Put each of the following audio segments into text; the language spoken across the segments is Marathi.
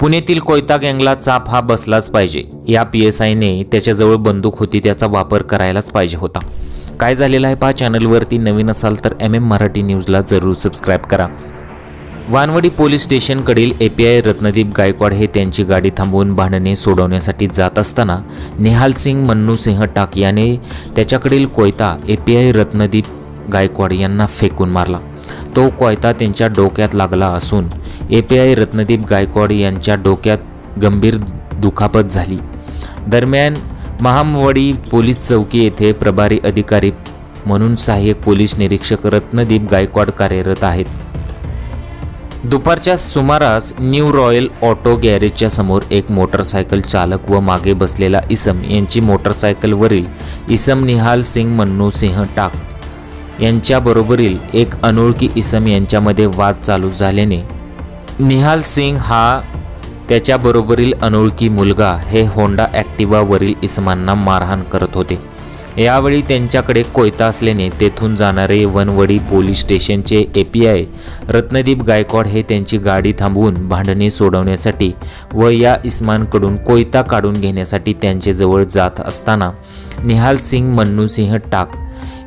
पुण्यातील कोयता गँगला चाप हा बसलाच पाहिजे. या पी एस आयने त्याच्याजवळ बंदूक होती त्याचा वापर करायलाच पाहिजे होता. काय झालेलं आहे पहा चॅनलवरती नवीन असाल तर एम एम मराठी न्यूजला जरूर सबस्क्राईब करा. Wanwadi police स्टेशनकडील A P I Ratnadeep Gaikwad हे त्यांची गाडी थांबवून भांडणे सोडवण्यासाठी जात असताना निहाल सिंग मन्नू सिंह टाक याने त्याच्याकडील कोयता A P I Ratnadeep Gaikwad यांना फेकून मारला. तो कोयता त्यांच्या डोक्यात लागला असून A P I Ratnadeep Gaikwad यांच्या डोक्यात गंभीर दुखापत झाली. दरम्यान महामवडी पोलीस चौकी येथे प्रभारी अधिकारी म्हणून सहाय्यक पोलीस निरीक्षक रत्नदीप गायकवाड कार्यरत आहेत. दुपारच्या सुमारास न्यू रॉयल ऑटो गॅरेजच्या समोर एक मोटरसायकल चालक व मागे बसलेला इसम यांची मोटरसायकलवरील इसम निहाल सिंग मन्नू सिंह टाक यांच्याबरोबरील एक अनोळखी इसम यांच्यामध्ये वाद चालू झाल्याने निहाल सिंग हा त्याच्याबरोबरील अनोळखी मुलगा. हे होंडा ॲक्टिवावरील इसमांना मारहाण करत होते. यावेळी त्यांच्याकडे कोयता असल्याने तेथून जाणारे वनवडी पोलीस स्टेशनचे A P I Ratnadeep Gaikwad हे त्यांची गाडी थांबवून भांडणे सोडवण्यासाठी व या इस्मानकडून कोयता काढून घेण्यासाठी त्यांच्याजवळ जात असताना निहाल सिंग मन्नू सिंह टाक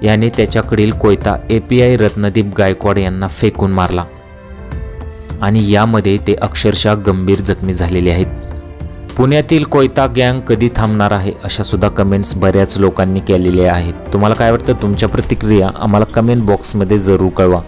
याने त्याच्याकडील कोयता A P I Ratnadeep Gaikwad यांना फेकून मारला. आणि यामध्ये ते अक्षरशः गंभीर जखमी झालेले आहेत. पुण्यातील कोयता गँग कधी थांबणार आहे अशा सुद्धा कमेंट्स बऱ्याच लोकांनी केलेल्या आहेत. तुम्हाला काय वाटतं? तुमच्या प्रतिक्रिया आम्हाला कमेंट बॉक्समध्ये जरूर कळवा.